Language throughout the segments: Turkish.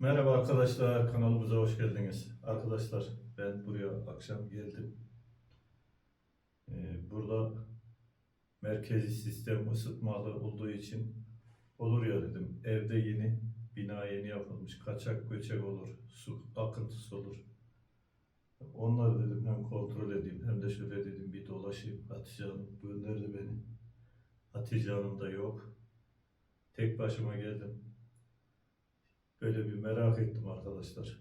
Merhaba arkadaşlar, kanalımıza hoş geldiniz. Arkadaşlar, ben buraya akşam geldim. Ee, burada merkezi sistem ısıtmalı olduğu için olur ya dedim. Evde yeni, bina yeni yapılmış, kaçak göçek olur, su akıntısı olur. Onları dedim hem kontrol edeyim hem de şöyle dedim bir dolaşayım. Hatice Hanım gönderdi beni. Hatice Hanım da yok. Tek başıma geldim. Böyle bir merak ettim arkadaşlar.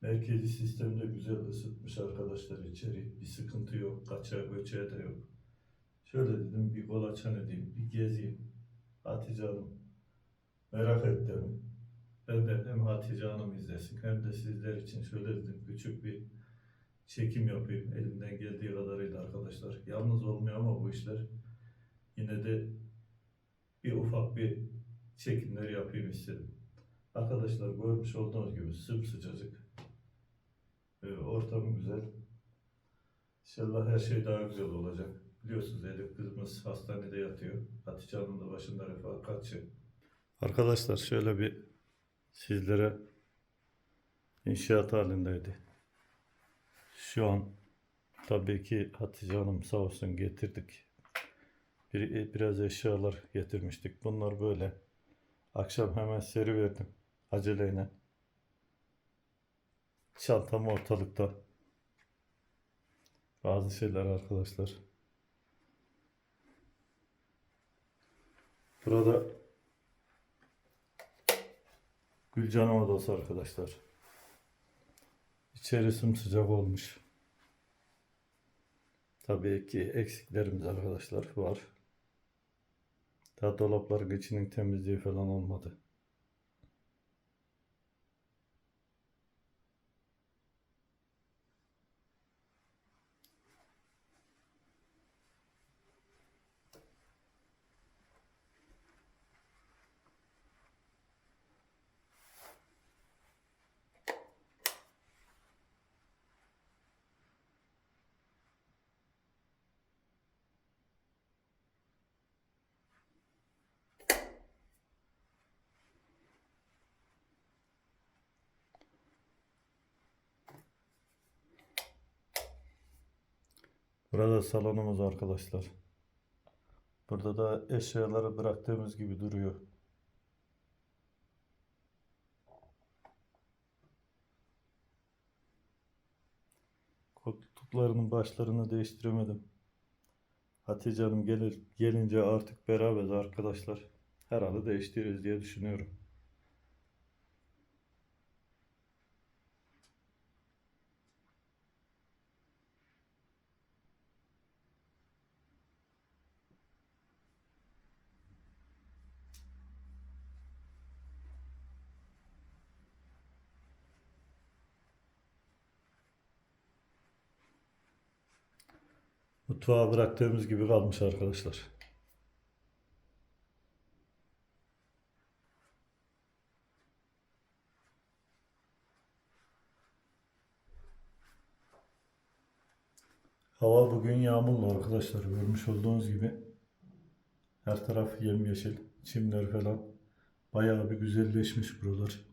Merkezi sistemde güzel ısıtmış arkadaşlar içeri. Bir sıkıntı yok. Kaçağı göçeği de yok. Şöyle dedim bir kolaçan edeyim, bir gezeyim. Hatice Hanım merak ettim. Ben de hem Hatice Hanım izlesin hem de sizler için şöyle dedim küçük bir çekim yapayım elimden geldiği kadarıyla arkadaşlar. Yalnız olmuyor ama bu işler. Yine de bir ufak bir çekimler yapayım istedim. Arkadaşlar görmüş olduğunuz gibi sımsıcacık. Ee, ortam güzel. İnşallah her şey daha güzel olacak. Biliyorsunuz Elif kızımız hastanede yatıyor. Hatice Hanım da başında refakatçi. Arkadaşlar şöyle bir sizlere inşaat halindeydi. Şu an tabii ki Hatice Hanım sağ olsun getirdik. Bir, biraz eşyalar getirmiştik. Bunlar böyle. Akşam hemen seri verdim. Aceleyle. Çantam ortalıkta. Bazı şeyler arkadaşlar. Burada Gülcan'ın odası arkadaşlar. İçeri sımsıcak olmuş. Tabii ki eksiklerimiz arkadaşlar var. Daha dolapların içinin temizliği falan olmadı. Burada salonumuz arkadaşlar. Burada da eşyaları bıraktığımız gibi duruyor. Koltuklarının başlarını değiştiremedim. Hatice Hanım gelir, gelince artık beraberiz arkadaşlar. Herhalde değiştiririz diye düşünüyorum. Mutfağa bıraktığımız gibi kalmış arkadaşlar. Hava bugün yağmurlu arkadaşlar. Görmüş olduğunuz gibi. Her taraf yemyeşil. Çimler falan. Bayağı bir güzelleşmiş buralar.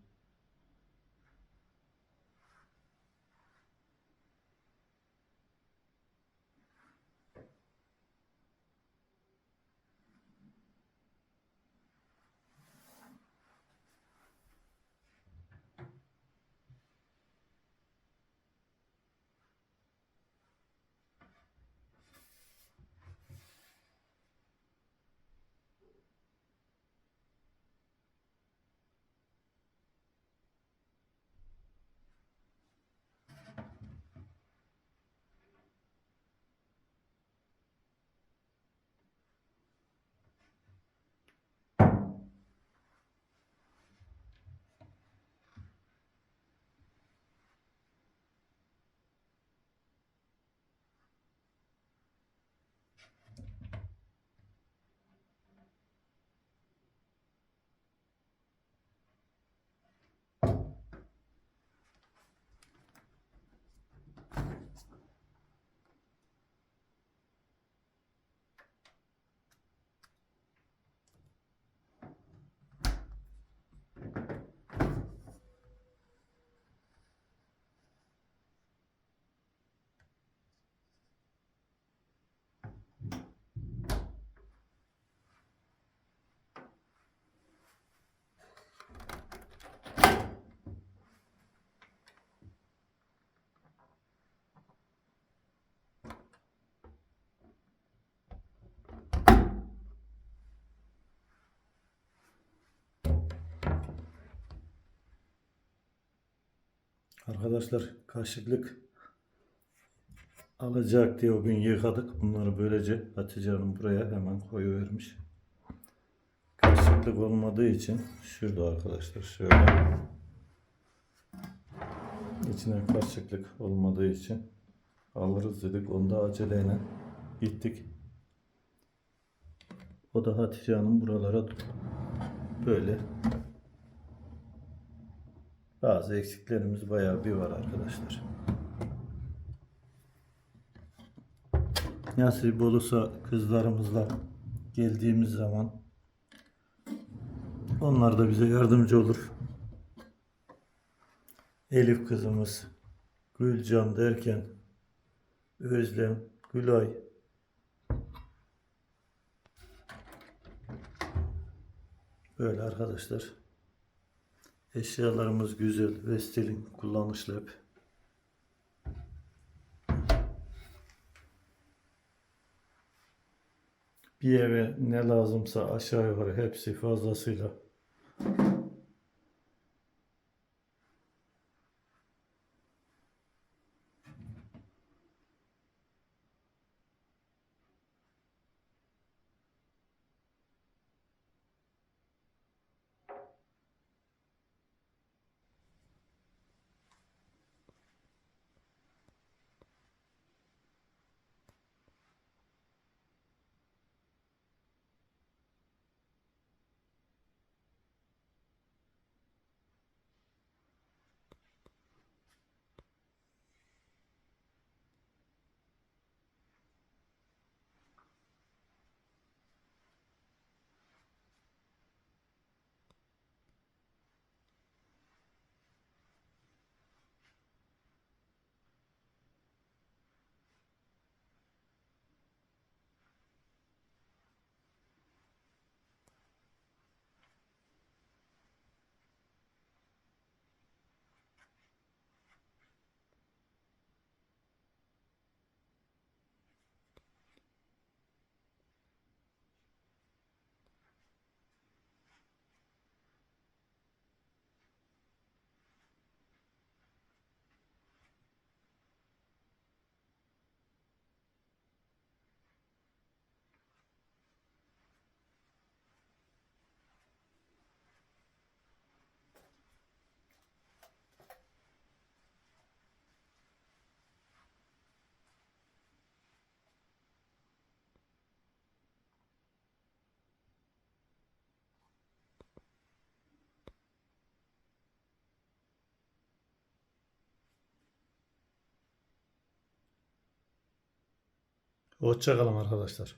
Arkadaşlar kaşıklık alacak diye o gün yıkadık. Bunları böylece Hatice Hanım buraya hemen koyuvermiş. Kaşıklık olmadığı için şurada arkadaşlar şöyle. İçine kaşıklık olmadığı için alırız dedik. Onu da aceleyle gittik. O da Hatice Hanım buralara böyle bazı eksiklerimiz bayağı bir var arkadaşlar. Nasip olursa kızlarımızla geldiğimiz zaman onlar da bize yardımcı olur. Elif kızımız, Gülcan derken Özlem, Gülay Böyle arkadaşlar. Eşyalarımız güzel. Vestelin kullanışlı hep. Bir eve ne lazımsa aşağı yukarı hepsi fazlasıyla Hoşçakalın arkadaşlar.